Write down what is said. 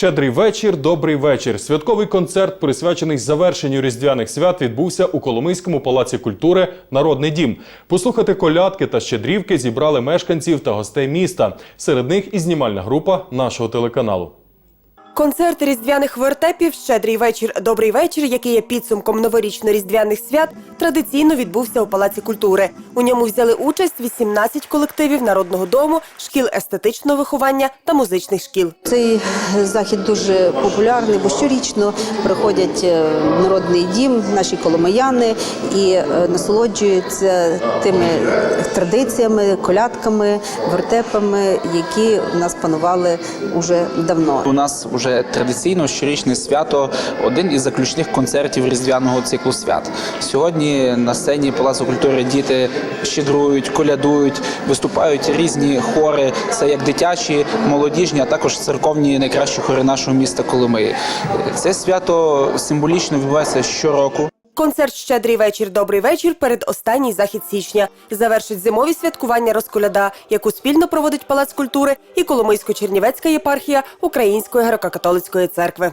Щедрий вечір, добрий вечір. Святковий концерт, присвячений завершенню різдвяних свят, відбувся у Коломийському палаці культури Народний дім. Послухати колядки та щедрівки зібрали мешканців та гостей міста. Серед них і знімальна група нашого телеканалу. Концерт різдвяних вертепів Щедрий вечір, добрий вечір, який є підсумком новорічно-різдвяних свят, традиційно відбувся у Палаці культури. У ньому взяли участь 18 колективів народного дому, шкіл естетичного виховання та музичних шкіл. Цей захід дуже популярний, бо щорічно приходять е, в народний дім, наші коломияни і е, насолоджуються тими традиціями, колядками, вертепами, які в нас панували уже давно. У нас вже традиційно щорічне свято один із заключних концертів різдвяного циклу свят. Сьогодні на сцені Палацу культури діти щедрують, колядують, виступають різні хори. Це як дитячі, молодіжні, а також церковні найкращі хори нашого міста Коломиї. Це свято символічно відбувається щороку. Концерт Щедрий вечір, добрий вечір перед останній захід січня завершить зимові святкування розколяда, яку спільно проводить Палац культури і Коломийсько-Чернівецька єпархія Української греко-католицької церкви.